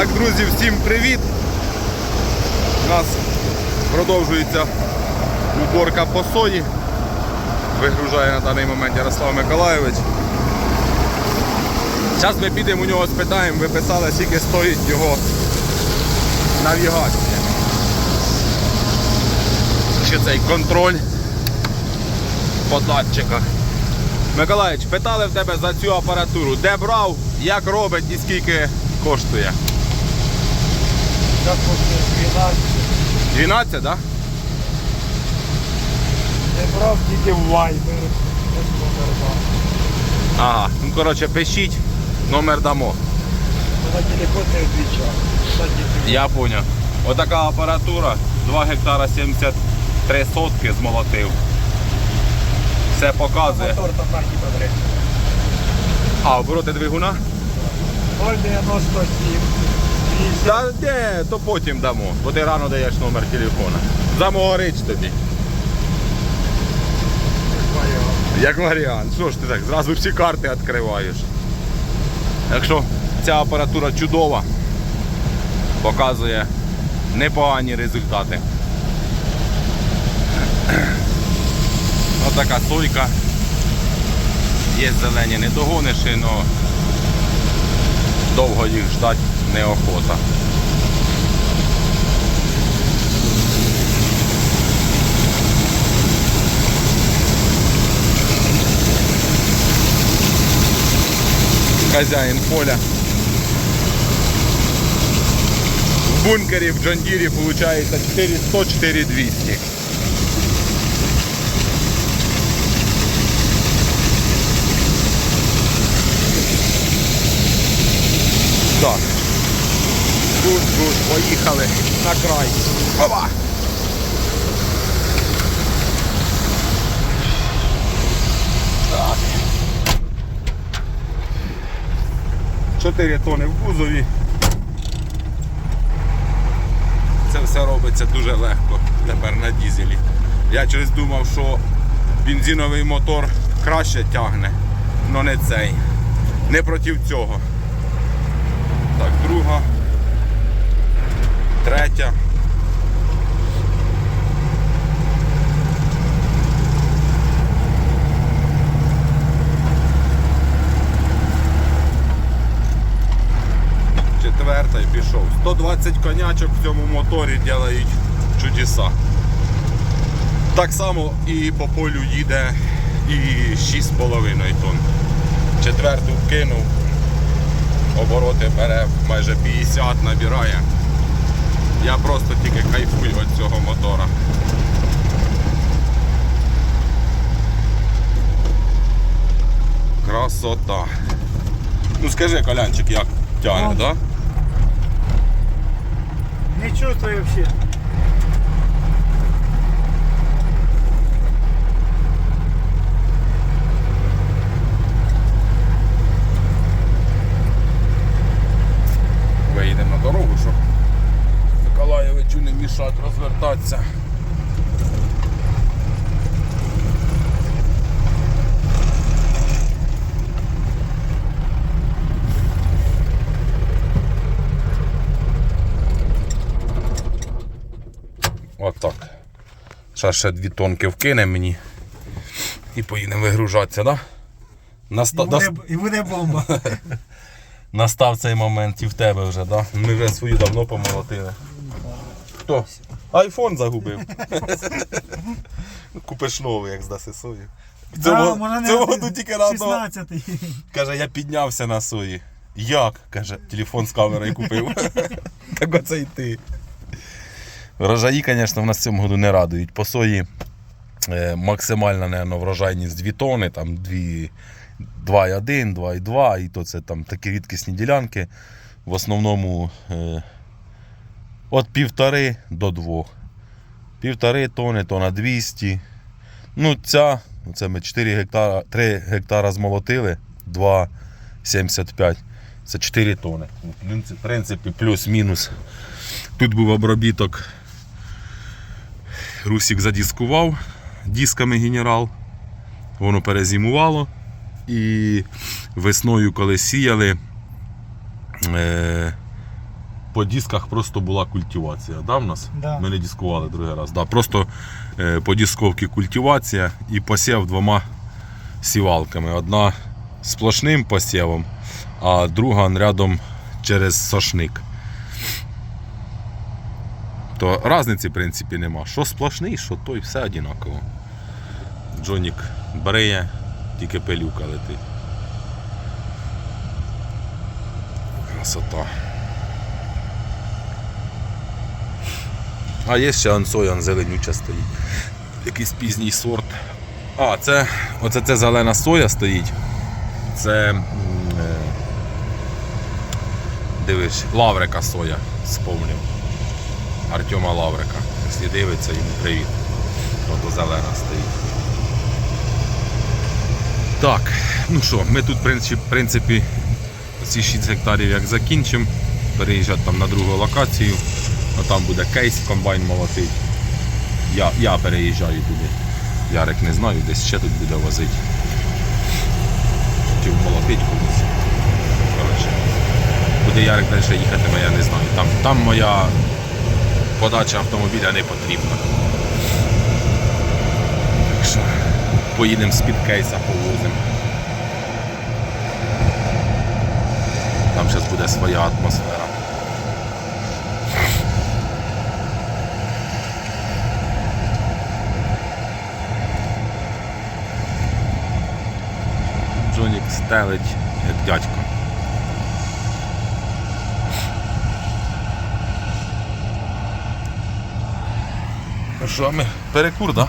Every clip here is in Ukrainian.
Так, друзі, всім привіт! У нас продовжується уборка по сої. Вигружає на даний момент Ярослав Миколайович. Зараз ми підемо у нього спитаємо, ви писали, скільки стоїть його навігація. Чи цей контроль по датчиках. Миколаївич, питали в тебе за цю апаратуру, де брав, як робить і скільки коштує. Зараз буде 12. 12, так? Да? Не брав тільки в два. Ага. Ну коротше, пишіть, номер дамо. На телефон не відвічав. Я поняв. Отака апаратура, 2 гектара 73 сотки змолотив. Все показує. мотор там так і. А, обороти двигуна? 097. 50. Та де, то потім дамо, бо ти рано даєш номер телефона. Замогорич тобі. Як варіант. Що ж ти так, зразу всі карти відкриваєш. Так що ця апаратура чудова, показує непогані результати. Ось така сойка. Є зелені не догониш, але довго їх ждати неохота. Хазяїн поля. В бункері в Джондірі виходить 4100 4200. Так. Гуд, поїхали на край. Опа! Так. 4 тони в кузові. Це все робиться дуже легко тепер на дізелі. Я щось думав, що бензиновий мотор краще тягне, але не цей. Не проти цього. Так, друга. Третя. Четверта пішов. 120 конячок в цьому моторі роблять чудеса. Так само і по полю їде і 6,5 тонн. Четверту вкинув, обороти бере майже 50 набирає. Я просто тільки кайфую від цього мотора. Красота. Ну скажи, Колянчик, як тягне, Ну. так? Да? Не чувствую вообще. Виїдемо на дорогу, щоб мішати розвертатися. От так. Зараз ще дві тонки вкине мені і поїдемо вигружатися? Да? І буде, і буде бомба. Настав цей момент і в тебе вже, да? Ми вже свою давно помолотили. Хто? Айфон загубив. Купиш новий, як здаси сою. Цьому, в цьому году тільки разом 16-й. каже, я піднявся на сої. Як? каже, телефон з камерою купив. так оце й ти. Врожаї, звісно, в нас в цьому году не радують. По сої е, максимальна наверно, врожайність 2 тони, там 2,1, 2,2, і то це там такі рідкісні ділянки. В основному е, від півтори до двох. Півтори тони, тона 200. Ну, ця, це ми 4 гектара, 3 гектара змолотили, 2,75. Це 4 тони. Ну, В принципі- плюс-мінус. Тут був обробіток. Русік задіскував дисками генерал. Воно перезимувало. І весною, коли сіяли, е, по дисках просто була культивація. Да, в нас? Да. Ми не дискували другий раз. Да, просто е, по дисковці культивація і посів двома сівалками. Одна сплошним посівом, а друга рядом через сошник. То різниці, в принципі, нема. Що сплошний, що той, все однаково. Джонік бреє, тільки пилюка летить. Красота. А є ще ансоян зеленюча стоїть. Якийсь пізній сорт. А, це оце це зелена соя стоїть. Це. е, Дивись, лаврика соя, сповнив. Артема Лаврика. Якщо дивиться, йому привіт. Ото зелена стоїть. Так, ну що, ми тут, в принципі, ці 6 гектарів як закінчимо, переїжджати там на другу локацію, там буде кейс, комбайн молотить. Я, я переїжджаю туди. Ярик не знаю, десь ще тут буде возити. Чи молотить комусь. Коротше. Куди Ярик далі їхатиме, я не знаю. Там, там моя подача автомобіля не потрібна. Так що поїдемо з-під кейса, повозимо. Там зараз буде своя атмосфера. Стелить як дядько. Ну що, ми перекур, так?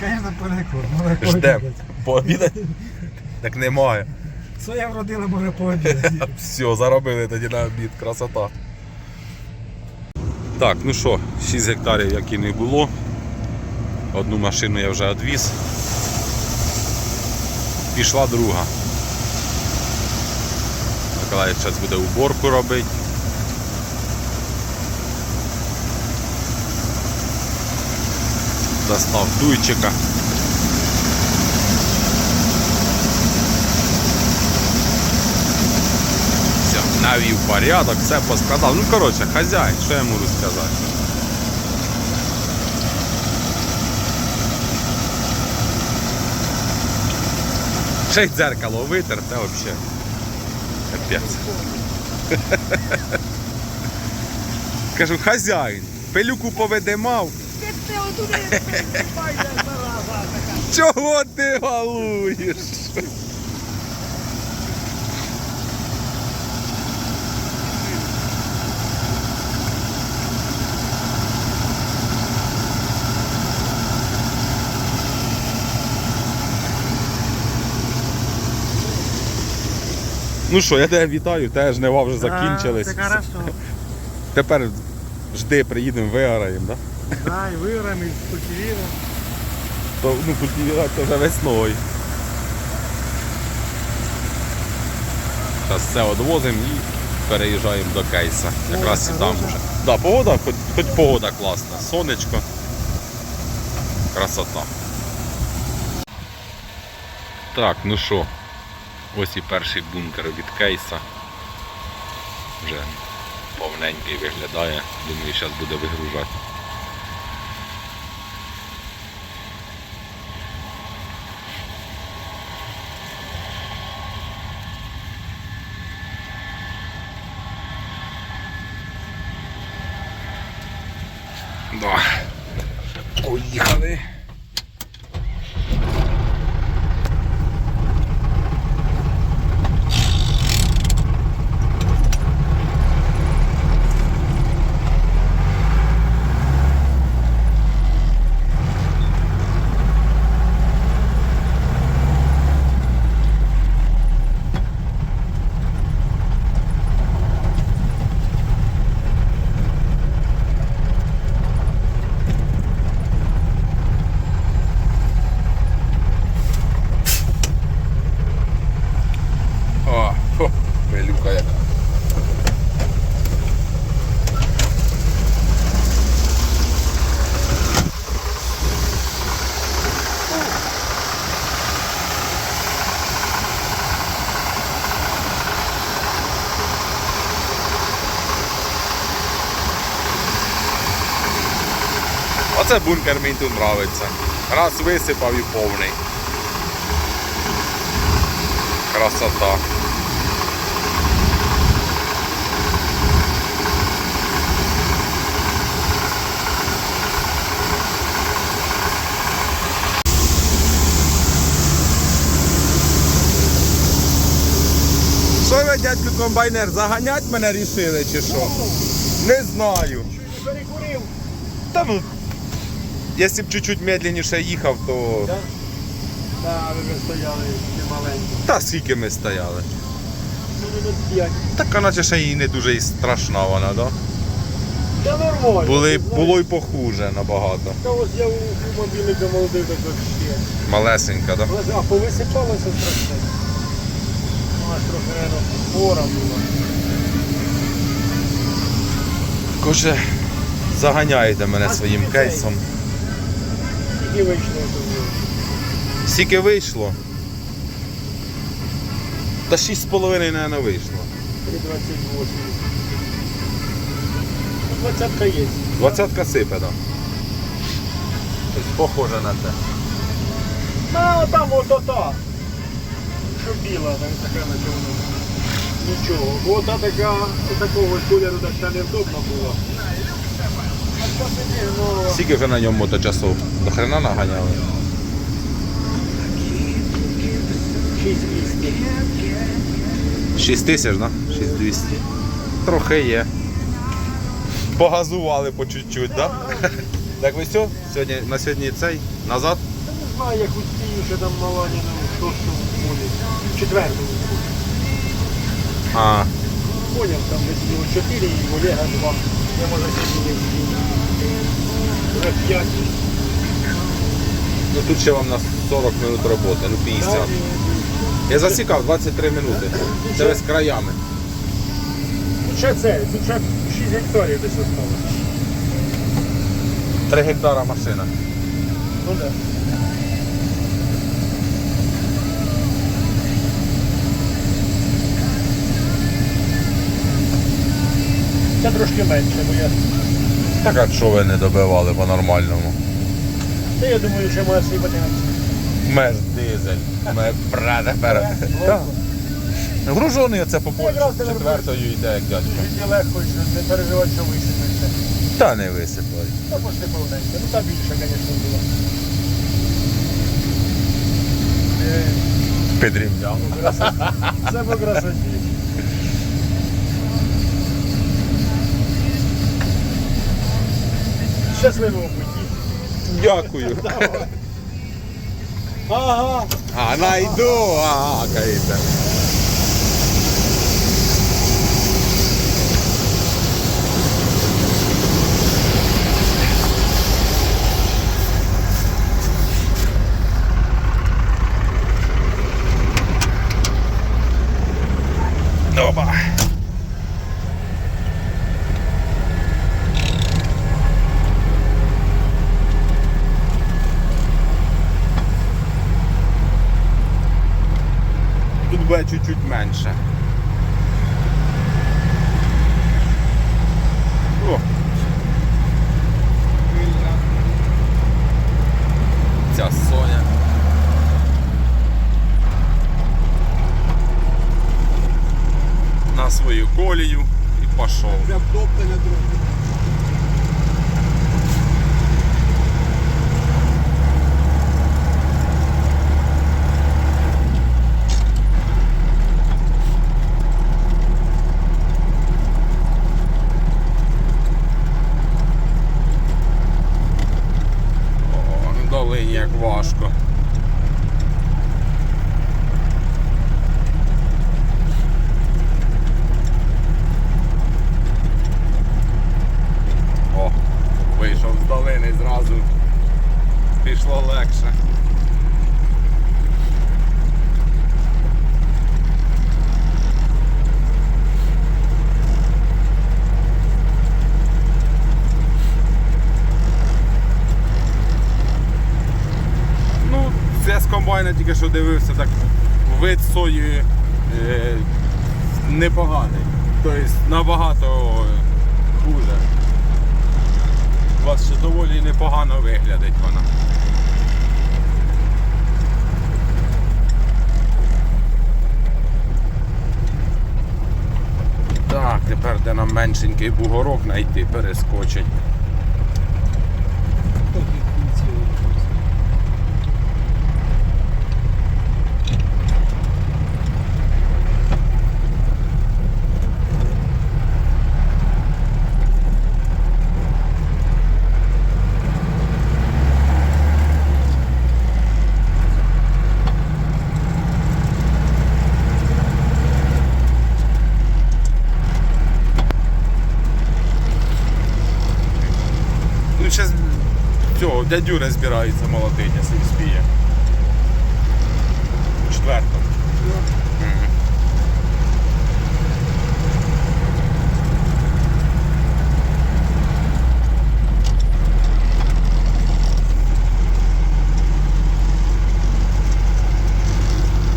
Звісно, перекур. Може Ждем. пообідати. Так немає. Соя вродила, може пообідати. Все, заробили тоді на обід, красота. Так, ну що, 6 гектарів, як і не було. Одну машину я вже відвіз. Пішла друга. Миколаїв зараз буде уборку робити. Достав дуйчика. Все, навів порядок, все поскладав. Ну, коротше, хазяїн, що я можу сказати. Ще й дзеркало витер, це взагалі. Капець. Кажу, хазяїн, пилюку поведе така. Чого ти галуєш? Ну що, я тебе вітаю, теж жнива вже закінчились. Це хорошо. Тепер жди, приїдемо, вигораємо, да? Да, і виграємо, і культивіруємо. То, ну, культивувати то вже весною. Зараз все відвозимо і переїжджаємо до кейса. Якраз і там вже. Да, погода, хоч, хоч погода класна. Сонечко. Красота. Так, ну що, ось і перший бункер від кейса. Вже повненький виглядає. Думаю, зараз буде вигружати. Оце бункер мені тут нравиться. Раз висипав і повний. Красота. Що ви, дядьку комбайнер, заганять мене рішили чи що? Не знаю. Перекурив. Та ну. Якщо б чуть-чуть медленніше їхав, то. Да? Так, ви вже стояли ще маленькі. Та скільки ми стояли. Ну, минут. Так наче ще і не дуже і страшна вона, да? Та нормально. Були, було й похуже набагато. Та ось я у, мобільника молодий так вообще. Малесенька, да? А повисипалося страшне. У нас трохи, наверное, хвора була. Коже, заганяєте мене своїм кейсом. Тільки вийшло. Скільки вийшло? Та 6,5, мабуть, вийшло. 3,28. Ну, двадцятка є. Двадцятка сипе, да. Тобто похоже на те. А, там ото та. Що біла, там така на чому. Нічого. Ота така, такого кольору так та що тоді, ну, Скільки вже на ньому моточасов? До хрена наганяли? 6200. 6 тисяч, да? 6200. Трохи є. Погазували по чуть-чуть, да? Так ви все? Сьогодні, на сьогодні цей, назад? Та не знаю, як успію, що там Маланіна в шостому полі. В четвертому полі. А, Поняв, там десь його 4 і Олега 2. Я може сьогодні не встиг. Вже 5. Ну тут ще вам на 40 минут роботи, ну 50. Я засікав 23 минути. Це з краями. Ще це, тут ще 6 гектарів десь осталось. 3 гектара машина. Ну да. Це трошки менше, бо я. Так а що ви не добивали по-нормальному? Та я думаю, що моя сипати Меш дизель. Ме прада пера. Так. Гружений оце по полю Якраз тебе четвертою йде, як дядько. Дуже легко, що не переживати, що висипеться. Та не висипай. Та пошли повненько. Ну та більше, звісно, було. Е, Підрівняв. Це по красоті. Щасливого путі. Дякую. Ага. А, найду, ага, каїте. Опа. чуть-чуть менше. О. Ця соня. На свою колію і пішов. Прям топтане трохи. О, Важко. О, вийшов з долини зразу. Пішло легше. Ну, це з комбайна тільки що дивився, так вид сої е, непоганий. Тобто набагато хуже. У вас ще доволі непогано виглядить вона. Так, тепер де нам меншенький бугорок знайти, перескочить. Ну, зараз цього дядюра збирається молотить, якщо спіє. Четвертого. Мгм.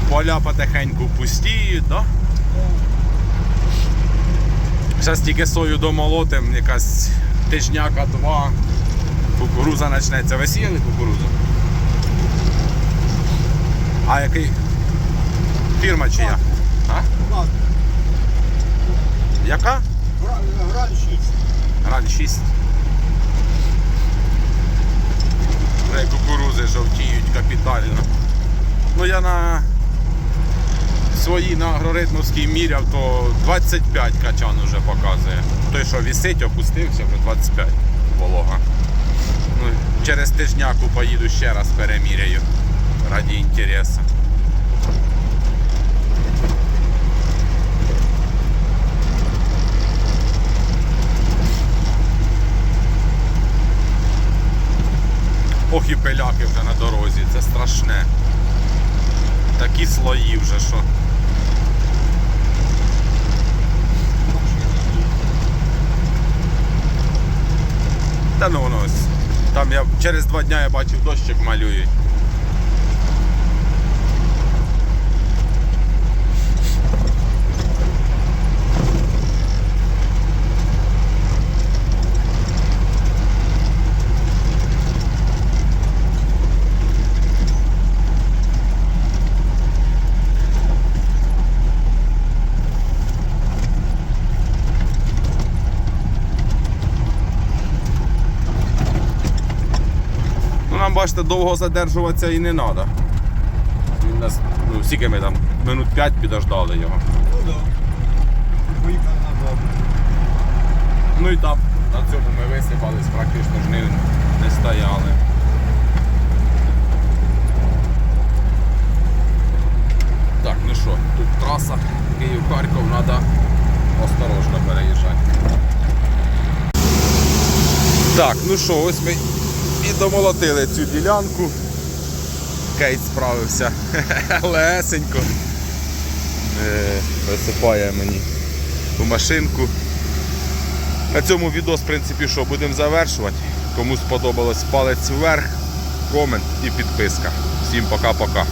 Поля потихеньку пустіють, да? Зараз тільки сою домолотим, якась тижняка два. Кукуруза почнеться. Ви сіяли кукурузу? А який? Фірма чия? А? Яка? Граль 6. Раль 6. Вже кукурузи жовтіють капітально. Ну я на своїй на агроритмовській міряв, то 25 качан уже показує. Той, що вісить, опустився, вже 25 волога. Через тижняку поїду ще раз переміряю. Раді інтересу. Ох і пиляки вже на дорозі, це страшне. Такі слої вже що. Та ну воно ось. Там я через два дня я бачив дощик малюють. Бачите, довго задержуватися і не треба. Він нас, ну, скільки ми там, минут 5 підождали його. Ну да. Поїхали на бабу. Ну і там на цьому ми висипались, практично ж не, не стояли. Так, ну що, тут траса Київ-Харків, треба осторожно переїжджати. Так, ну що, ось ми домолотили цю ділянку. Кейт справився лесенько. Е, висипає мені у машинку. На цьому відео, в принципі, що будемо завершувати. Кому сподобалось палець вверх, комент і підписка. Всім пока-пока.